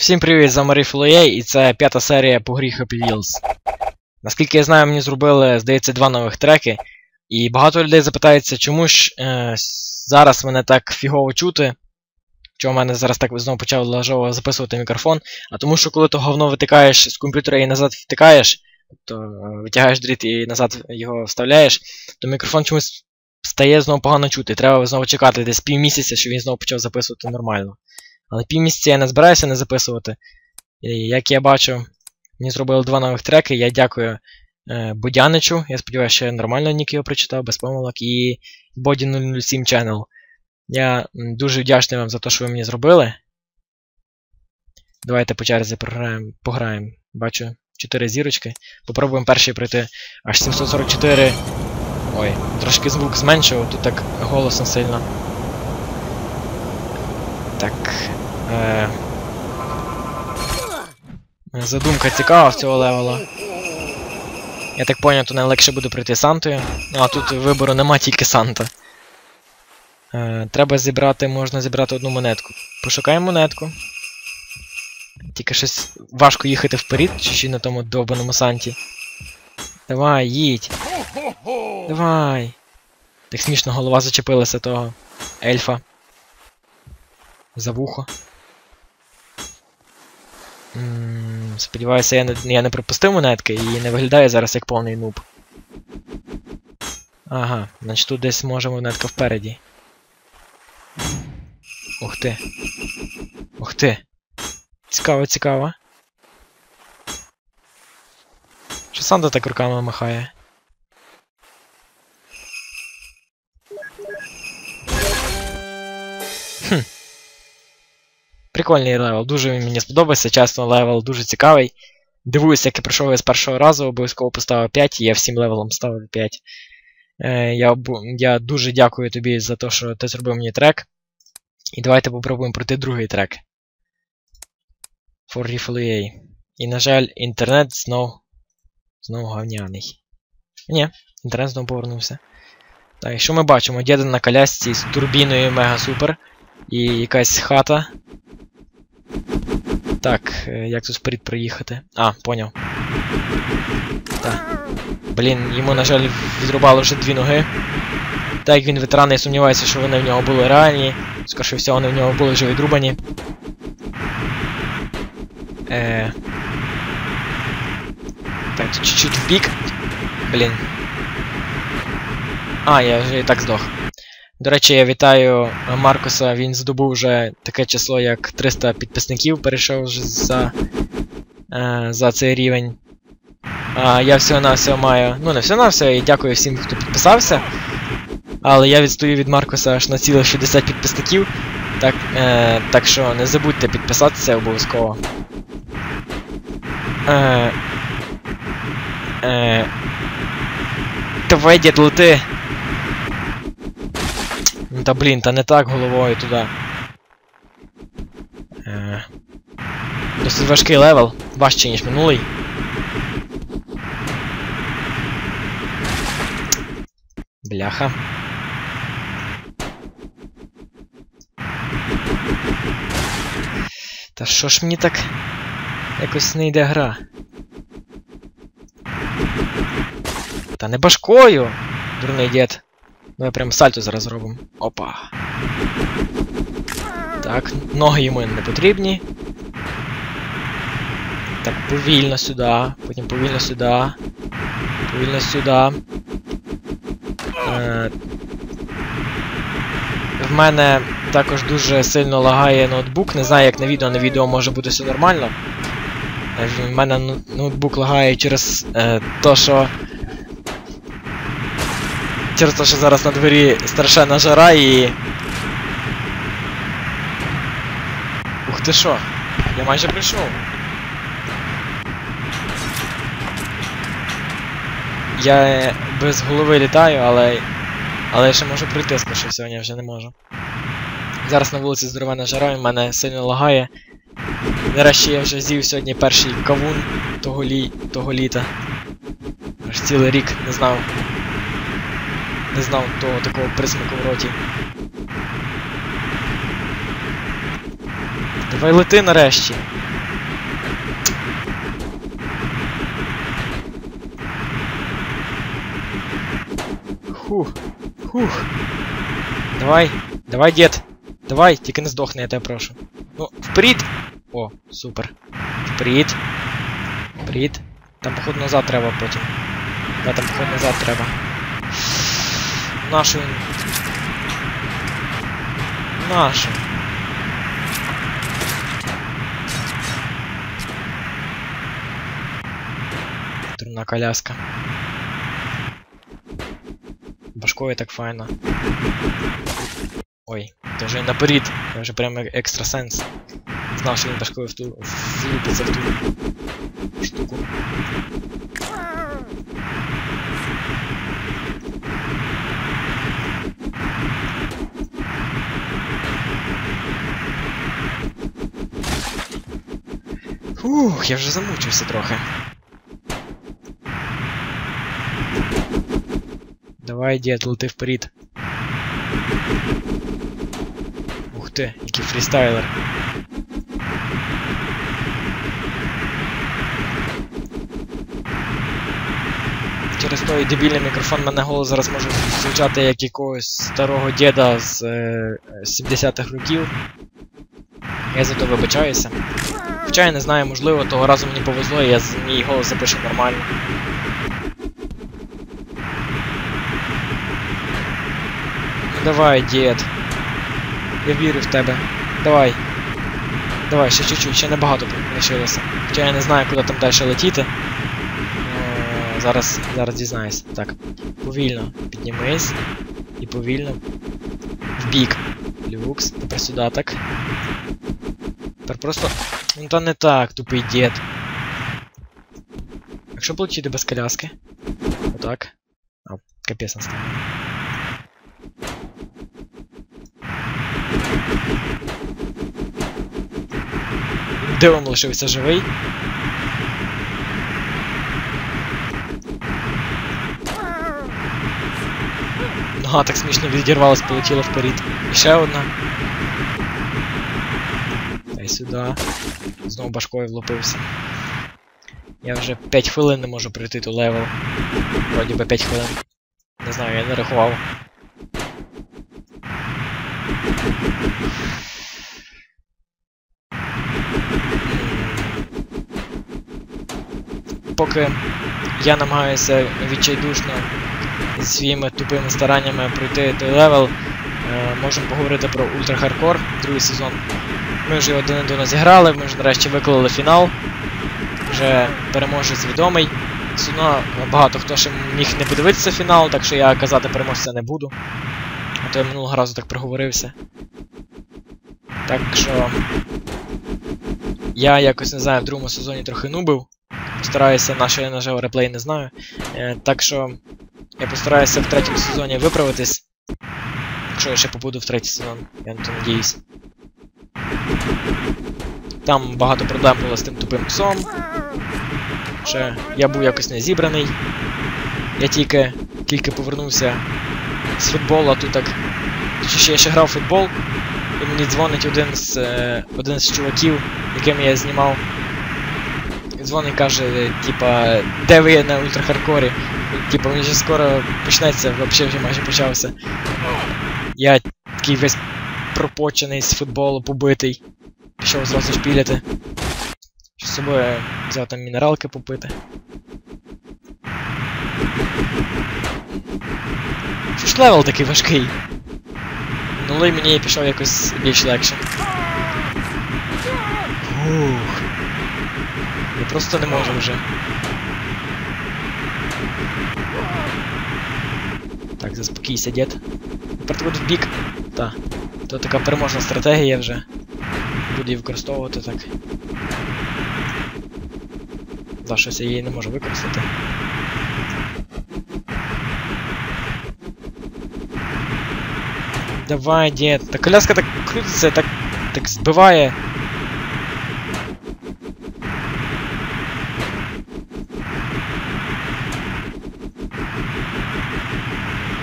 Всім привіт, за Марі Флоєй, і це п'ята серія по грі Happy Wheels. Наскільки я знаю, мені зробили, здається, два нових треки. І багато людей запитається, чому ж е, зараз мене так фігово чути. Чому в мене зараз так знову почав лажово записувати мікрофон. А тому що коли то говно витикаєш з комп'ютера і назад втикаєш, тобто витягаєш дріт і назад його вставляєш, то мікрофон чомусь стає знову погано чути. Треба знову чекати десь півмісяця, щоб він знову почав записувати нормально. Але півмісяця я не збираюся не записувати. Як я бачу, мені зробили два нових треки. Я дякую е, Бодяничу. Я сподіваюся, що я нормально нік його прочитав, без помилок. І Боді 007 Channel. Я дуже вдячний вам за те, що ви мені зробили. Давайте по черзі програємо, пограємо. Бачу 4 зірочки. Попробуємо перший пройти аж 744. Ой, трошки звук зменшив, тут так голосно сильно. Так. Е... Задумка цікава в цього левела. Я так поняв, то найлегше буде пройти Сантою. А тут вибору нема тільки Санта. Е, треба зібрати, можна зібрати одну монетку. Пошукаємо монетку. Тільки щось важко їхати вперед, чи ще на тому довбаному Санті. Давай, їдь. Давай. Так смішно голова зачепилася того ельфа. За вухо. Сподіваюся, я не, я не пропустив монетки і не виглядає зараз як повний нуб. Ага, значить тут десь може монетка впереді. Ух ти. Ух ти. Цікаво, цікаво. Що Санта так руками махає? Хм. Прикольний левел, дуже мені сподобався, чесно, левел дуже цікавий. Дивуюся, як я пройшов його з першого разу, обов'язково поставив 5, і я всім левелом ставив 5. Е, я, я дуже дякую тобі за те, що ти зробив мені трек. І давайте попробуємо пройти другий трек. For Refill І, на жаль, інтернет знов. Знов говняний. Ні, інтернет знов повернувся. Так, що ми бачимо? Діда на колясці з турбіною мега супер. І якась хата. Так, е, як тут вперед проїхати? А, поняв. Так. Блін, йому, на жаль, відрубало вже дві ноги. Так як він ветеран, я сумніваюся, що вони в нього були реальні. Скоріше всього, вони в нього були вже відрубані. Е... Так, тут чуть-чуть в бік. Блін. А, я вже і так здох. До речі, я вітаю Маркуса, він здобув вже таке число, як 300 підписників, перейшов вже за, е, за цей рівень. А, я всього-навсього маю. Ну, не всього-навсього, і дякую всім, хто підписався. Але я відстою від Маркуса аж на цілих 60 підписників. Так, е, так що не забудьте підписатися обов'язково. Е, е, дід, лети. Та блін, та не так головою туди. Е, досить важкий левел, важчий, ніж минулий. Бляха. Та що ж мені так якось не йде гра? Та не башкою! Дурний дід. Давай прям сальто зараз зробимо. Опа. Так, ноги йому не потрібні. Так, повільно сюди, потім повільно сюди. Повільно сюди. Е, в мене також дуже сильно лагає ноутбук. Не знаю, як на відео, на відео може бути все нормально. Е, В мене ноутбук лагає через е, то, що. Через те, що зараз на дворі страшенна жара і. Ух ти що? Я майже прийшов. Я е, без голови літаю, але. Але я ще можу прийти, скоріше всього, я вже не можу. Зараз на вулиці здоровена жара, і мене сильно лагає. Нарешті я вже з'їв сьогодні перший кавун того, лі... того літа. Аж цілий рік не знав не знав того такого присмаку в роті. Давай лети нарешті. Хух. Хух. Давай. Давай, дід. Давай, тільки не здохни, я тебе прошу. Ну, вперед! О, супер. Вперед. Вперед. Там, походу, назад треба потім. Да, там, походу, назад треба. Він. Нашу. Трудна коляска. Башкою так файно. Ой, це вже наперед. Я вже прямо екстрасенс. Знав, що він в ту. в ту штуку. Фух, я вже замучився трохи. Давай, дід, лети вперед. Ух ти, який фрістайлер. Через той дебільний мікрофон мене голос зараз може звучати як якогось старого діда з е, 70-х років. Я за то вибачаюся. Хоча я не знаю, можливо, того разу мені повезло, і я мій голос запишу нормально. Ну давай, дід. Я вірю в тебе. Давай. Давай, ще чуть-чуть, ще небагато лишилося. Хоча я не знаю, куди там далі летіти. Е, Зараз, зараз дізнаюсь. Так. Повільно піднімись. І повільно. Вбік. Люкс. Тепер сюди так. Тепер просто. Ну то не так, тупий дід. Якщо полетіти без коляски. Отак. А, капець настане. Дивом лишився живий. Нога так смішно відірвалась, полетіла вперед. І ще одна. Сюди. Знову башкою влупився. Я вже 5 хвилин не можу пройти ту левел. Вроді би 5 хвилин. Не знаю, я не рахував. Поки я намагаюся відчайдушно зі своїми тупими стараннями пройти той левел, е, можемо поговорити про Ультра Hardcore, другий сезон. Ми вже один до нас зіграли, ми вже нарешті виклали фінал. Вже переможець відомий. Все багато хто ще міг не подивитися фінал, так що я казати переможця не буду. А то я минулого разу так проговорився. Так що. Я якось не знаю, в другому сезоні трохи нубив. Постараюся, на що я нажав реплей, не знаю. Е, так що я постараюся в третьому сезоні виправитись. Якщо я ще побуду в третій сезон, я на то надіюсь. Там багато проблем було з тим тупим псом. Ще я був якось не зібраний. Я тільки тільки повернувся з футболу, а тут так. Точніше, я ще грав в футбол, і мені дзвонить один з е, один з чуваків, яким я знімав. Дзвонить і каже, типа, де ви є на ультрахардкорі? Типа, він вже скоро почнеться, взагалі вже майже почався. Я такий весь пропочений з футболу, побитий. Пішов зразу шпіляти. Що з собою взяв там мінералки попити. Що ж левел такий важкий? Минулий мені пішов якось більш легше. Ух. Я просто не можу вже. Так, заспокійся, дід. Тепер ти в бік. Та. То така переможна стратегія вже. Буду її використовувати так. За щось я її не можу використати. Давай, дід. Та коляска так крутиться, так. так збиває.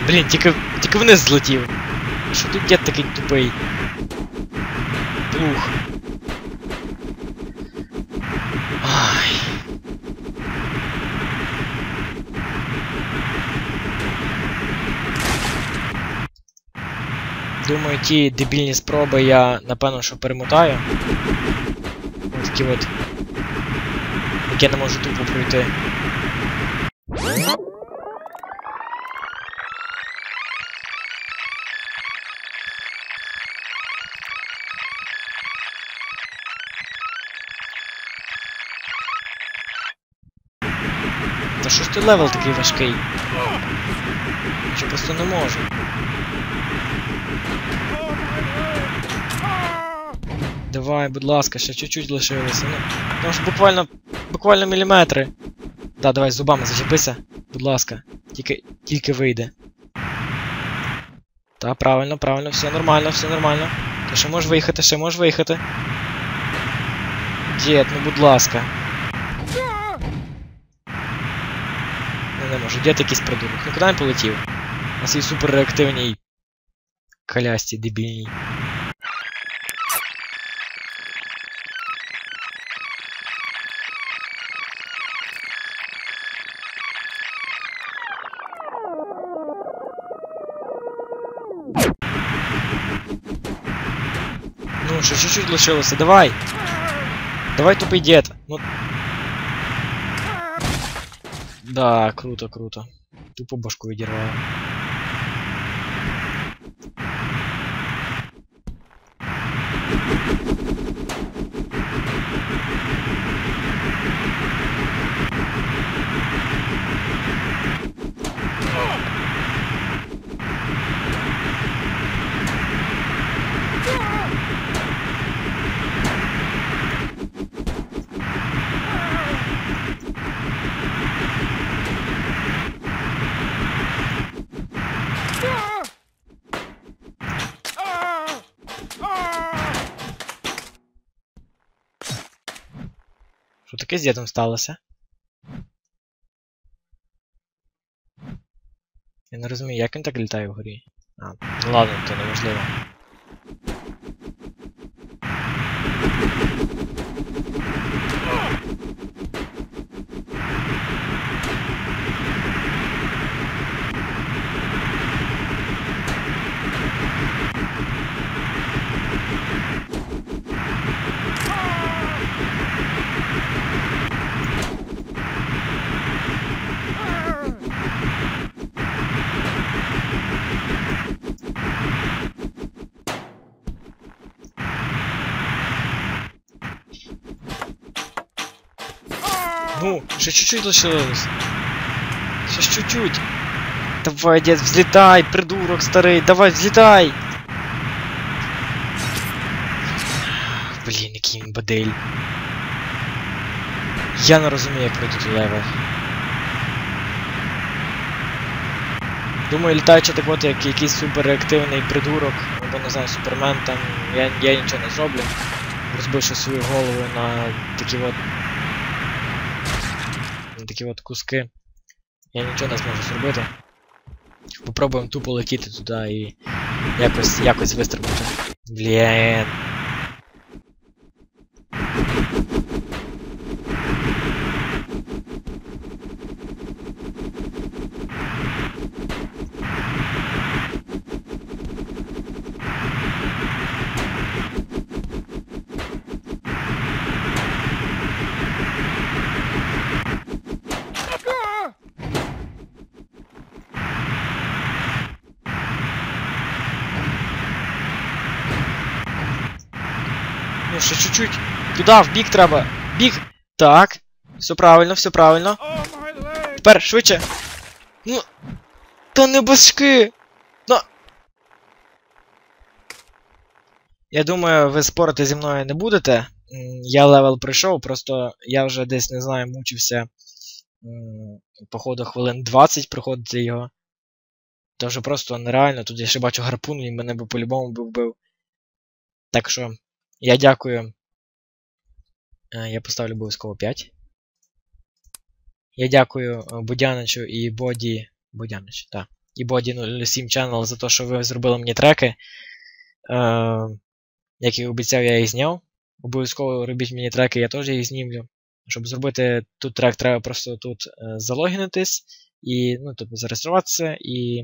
Блін, тільки, тільки вниз злетів. Що тут дід такий тупий? Плух. Думаю, ті дебільні спроби я напевно що перемотаю. Ось такі от. Як я не можу тупо пройти. Та що ж ти левел такий важкий? Що просто не можу. Давай, будь ласка, ще чуть-чуть лишилося. Ну, там ж буквально. буквально міліметри. Да, давай зубами зачепися. Будь ласка. Тільки. тільки вийде. Та, правильно, правильно, все нормально, все нормально. Ти ще можеш виїхати, ще можеш виїхати. Дід, ну будь ласка. Ну не можу, дід якийсь придурок. Ну куди він полетів? На своїй суперреактивній колясці дебільній. Ну, ще чуть-чуть лишилося, давай! Давай тупий дід. Ну. Да, круто, круто. Тупо башку відірвало. Таке з дідом сталося? Я не розумію, як він так літає вгорі. А, ну ладно, то неможливо. Ну, ще чуть-чуть лишилось. Ще чуть-чуть. Давай, дед, взлетай, придурок старий, давай, взлетай! Блін, який він бадель. Я не розумію, як пройти той левел. Думаю, літаючи так от, як якийсь суперреактивний придурок, або не знаю, супермен, там я, я нічого не зроблю. Розбивши свою голову на такі от такі от куски. Я нічого не зможу зробити. Попробуємо тупо летіти туди і якось якось вистрибнути. Блін. Ну, ще чуть-чуть. Туди, в бік треба. Бік. Так. Все правильно, все правильно. Тепер швидше. Ну. Та не башки. Ну. Я думаю, ви спорити зі мною не будете. Я левел пройшов, просто я вже десь, не знаю, мучився. Походу, хвилин 20 проходити його. Це вже просто нереально. Тут я ще бачу гарпун, і мене би по-любому би вбив. Так що, я дякую. Е, Я поставлю обов'язково 5. Я дякую е, Будяничу і Боді. Будянич, так. І Боді 07 Channel за те, що ви зробили мені треки. Е, як і обіцяв, я їх зняв. Обов'язково робіть мені треки, я теж їх знімлю. Щоб зробити тут трек, треба просто тут залогінитись і ну, тобто зареєструватися і.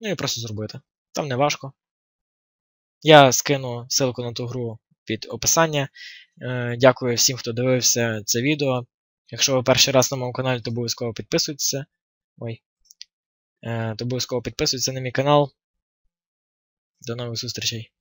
Ну і просто зробити. Там не важко. Я скину ссылку на ту гру під описання. Е, Дякую всім, хто дивився це відео. Якщо ви перший раз на моєму каналі, то обов'язково підписуйтеся. Ой. Е, То обов'язково підписуйтеся на мій канал. До нових зустрічей.